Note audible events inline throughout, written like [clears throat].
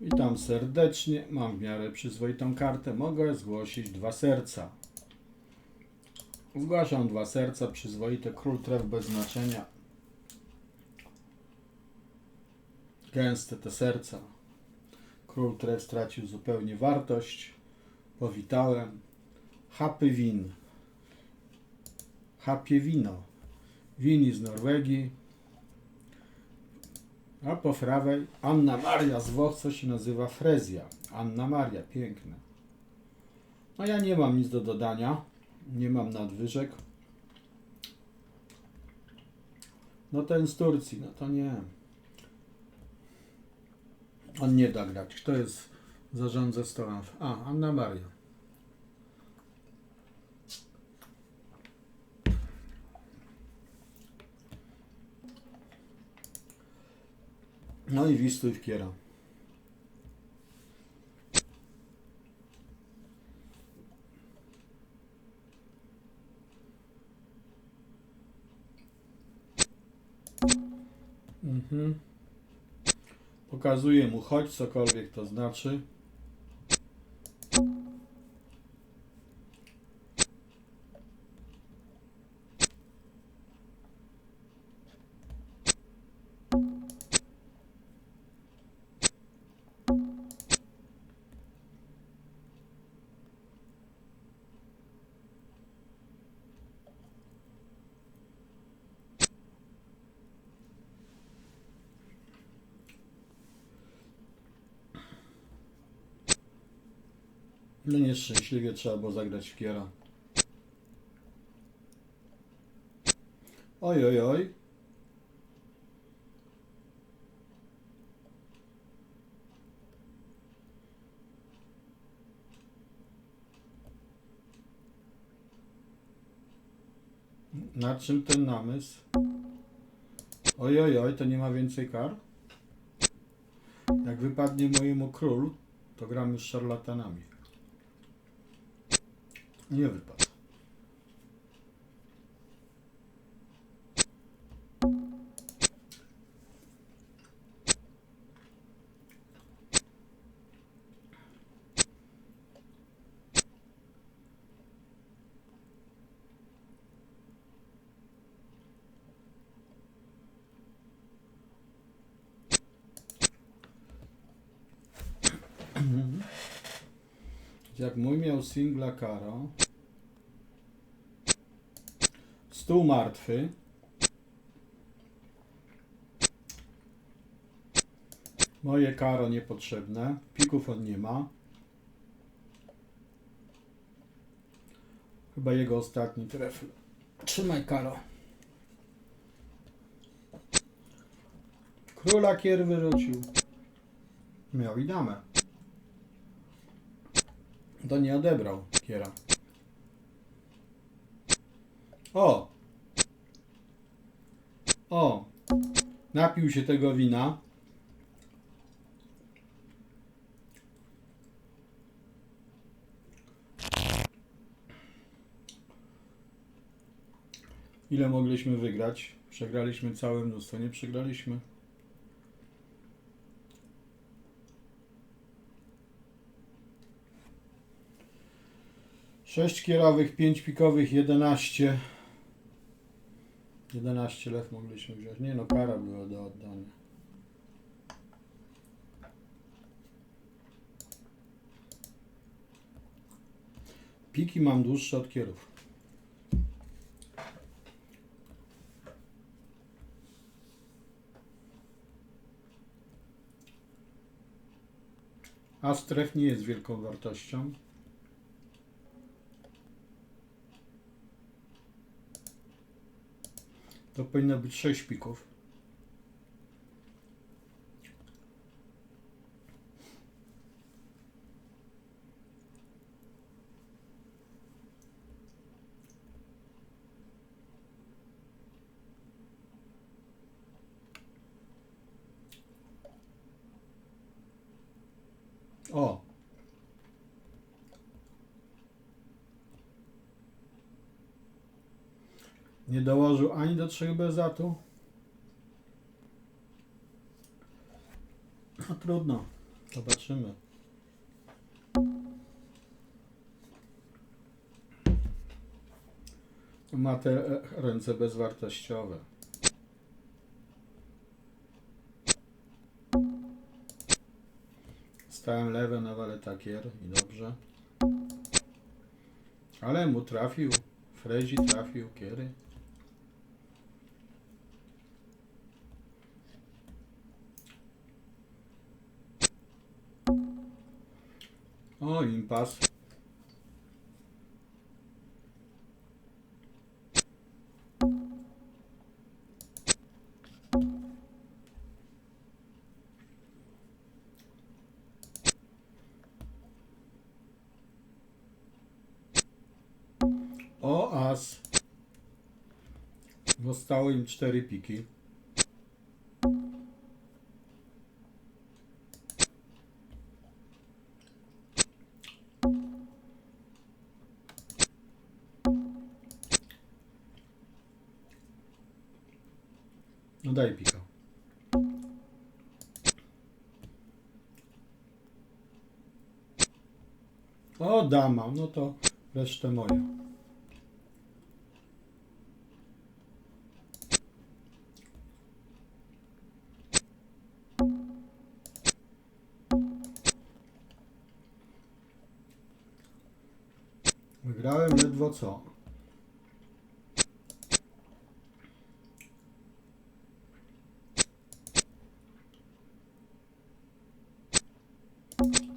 Witam serdecznie. Mam w miarę przyzwoitą kartę. Mogę zgłosić dwa serca. Zgłaszam dwa serca, przyzwoite. Król tref bez znaczenia. Gęste te serca. Król tref stracił zupełnie wartość. Powitałem. Happy win. Happy wino. Wini z Norwegii. A po prawej Anna Maria z Włoch, co się nazywa Frezja. Anna Maria, piękne. No ja nie mam nic do dodania. Nie mam nadwyżek. No ten z Turcji, no to nie. On nie da grać. Kto jest zarządza stołem? A, Anna Maria. No i Wisły w Kiera. Mhm. Pokazuję mu chodź, cokolwiek to znaczy. No nieszczęśliwie trzeba było zagrać w Kiera. Oj, oj, oj. Na czym ten namysł? Oj, oj, oj, to nie ma więcej kar? Jak wypadnie mojemu król, to gramy z szarlatanami. Nie wypadł. Jak mój miał singla karo. Stół martwy. Moje karo niepotrzebne. Pików on nie ma. Chyba jego ostatni trefl. Trzymaj karo. Króla kier wyrzucił. Miał i damę. To nie odebrał kiera. O! O! Napił się tego wina. Ile mogliśmy wygrać? Przegraliśmy całe mnóstwo. Nie przegraliśmy. Sześć kierowych, pięć pikowych, jedenaście. 11 lew mogliśmy wziąć. Nie no, kara była do oddania. Piki mam dłuższe od kierów. A stref nie jest wielką wartością. To powinno być 6 pików. O! Nie dołożył ani do trzech bezatu. No trudno. Zobaczymy. Ma te e, ręce bezwartościowe. Stałem lewe na waletakier i dobrze. Ale mu trafił. Frezi trafił kiery. O, impas. O, as. Zostały im cztery piki. O, dama, no to resztę moja. Wygrałem ledwo co.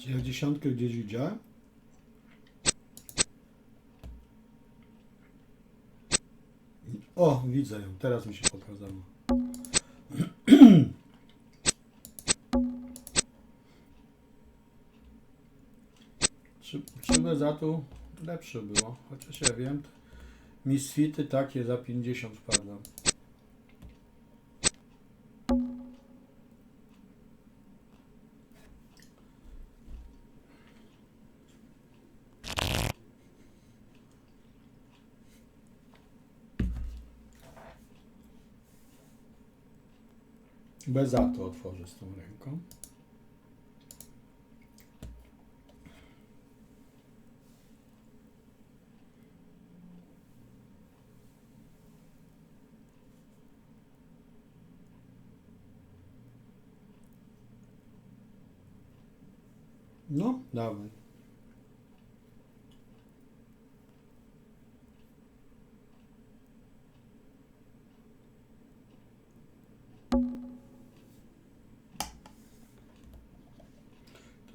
Czy ja dziesiątkę gdzieś widziałem? O, widzę ją. Teraz mi się pokazało. Trzy bez tu lepsze było. Chociaż ja wiem, misfity takie za 50 wpadłem. Bez to otworzę z tą ręką. No, dawaj.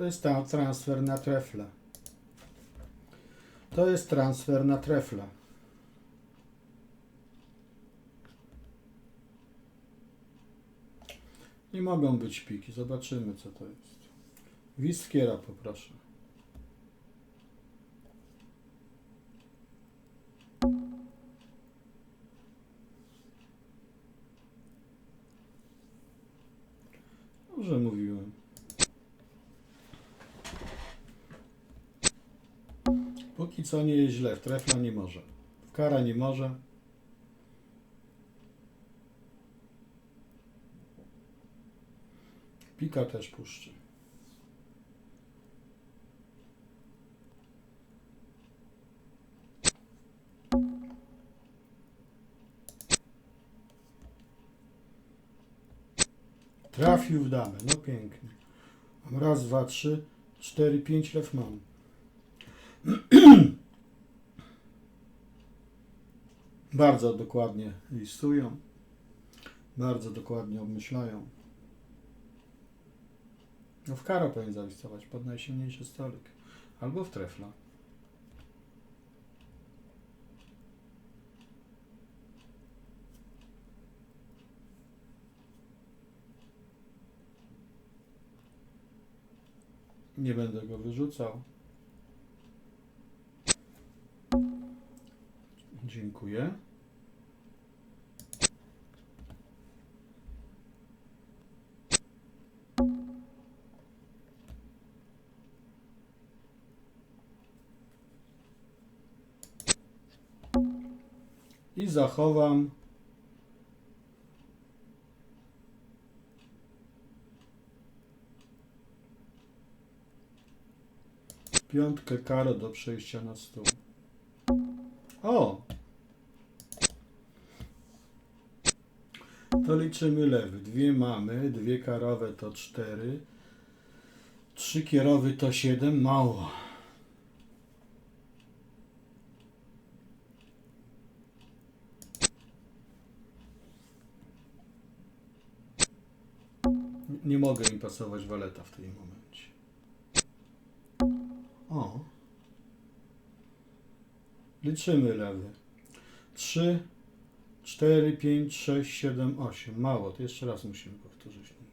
To jest transfer na trefle. To jest transfer na trefle. Nie mogą być piki. Zobaczymy, co to jest. Wiskiera poproszę. Może mówiłem. Póki co nie jest źle. W trefla nie może. W kara nie może. Pika też puszczy. Trafił w damę. No pięknie. Raz, dwa, trzy, cztery, pięć lew mam. [clears throat] Bardzo dokładnie listują. Bardzo dokładnie obmyślają. No w karo powinien zalistować pod najsilniejszy stolik. Albo w trefla. Nie będę go wyrzucał. Dziękuję. I zachowam Piątkę karo do przejścia na stół. O! To liczymy lewy. Dwie mamy, dwie karowe to cztery. Trzy kierowy to siedem. Mało. Nie mogę im pasować waleta w tym momencie. O. Liczymy lewy. 3, 4, 5, 6, 7, 8. Mało, to jeszcze raz musimy powtórzyć numer.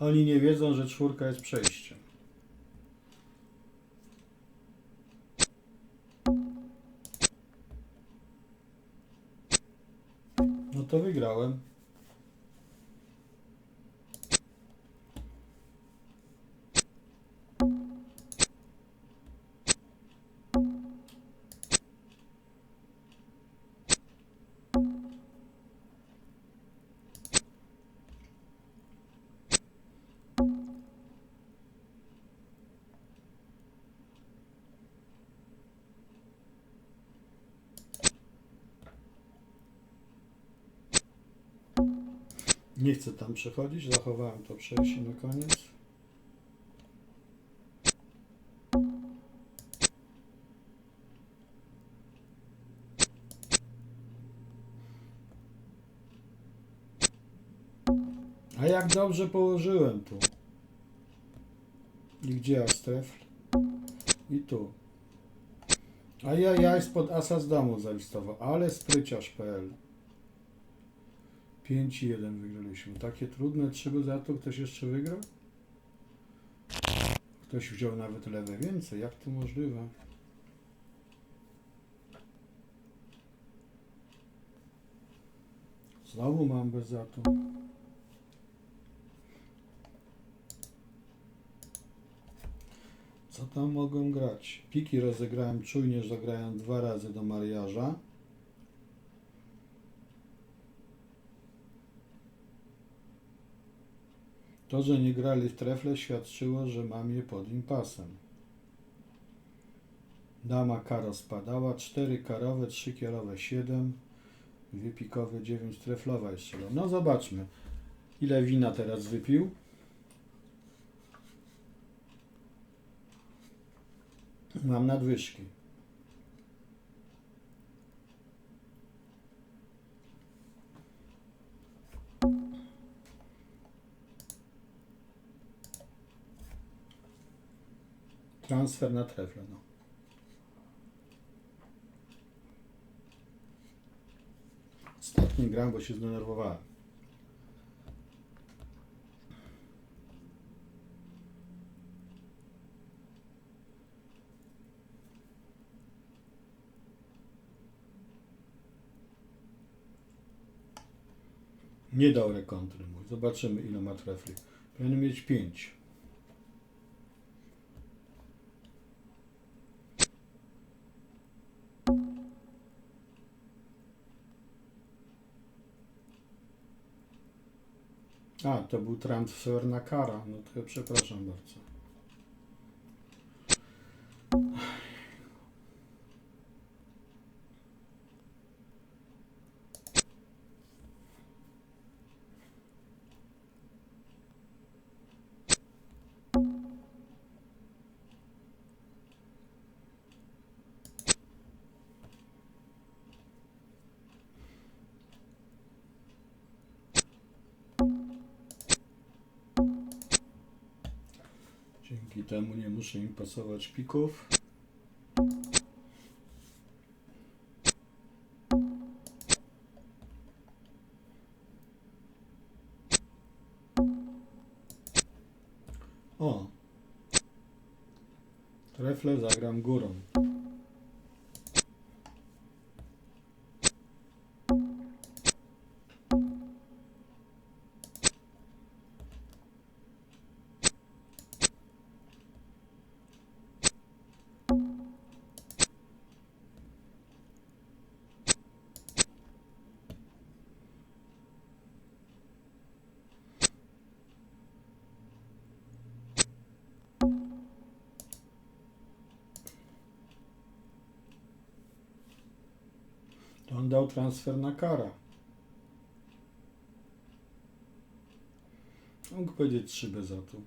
Oni nie wiedzą, że czwórka jest przejściem. No to wygrałem. Nie chcę tam przechodzić, zachowałem to przejście na koniec. A jak dobrze położyłem tu. I gdzie Astrefl? I tu. A ja, ja spod asa z domu zawistował, ale spryciarz.pl 5 i 1 wygraliśmy. Takie trudne trzy go za to ktoś jeszcze wygrał? Ktoś wziął nawet lewe więcej. Jak to możliwe? Znowu mam bez za to. Co tam mogą grać? Piki rozegrałem czujnie, że zagrałem dwa razy do mariaża. To, że nie grali w trefle świadczyło, że mam je pod impasem. Dama karo spadała, 4 karowe, 3 kierowe, 7, dwie pikowe, 9 treflowa jeszcze. No zobaczmy, ile wina teraz wypił. Mam nadwyżki. Transfer na trefle, no. Ostatni gram, bo się zdenerwowałem. Nie dał rekontry mój. Zobaczymy ile ma trefli. Powinien mieć 5. A, to był transfer na kara. No to ja przepraszam bardzo. Dzięki temu nie muszę im pasować pików. Dał transfer na kara. Mógł powiedzieć 3 bez atu.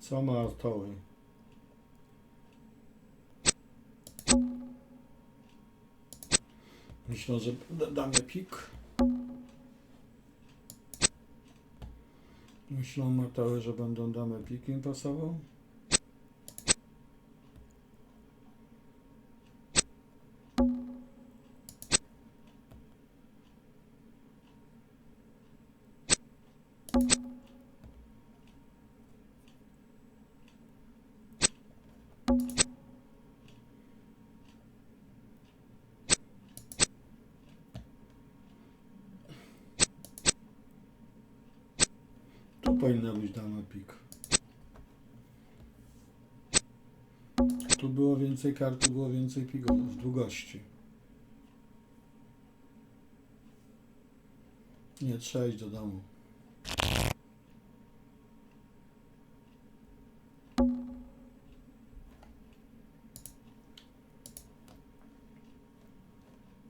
Co ma toły? Myślę, że da- damy pik. Myślą Matały, że będą damy piki pasował. Powinna być dama pik. Tu było więcej kart, tu było więcej pigów, długości. Nie, trzeba iść do domu.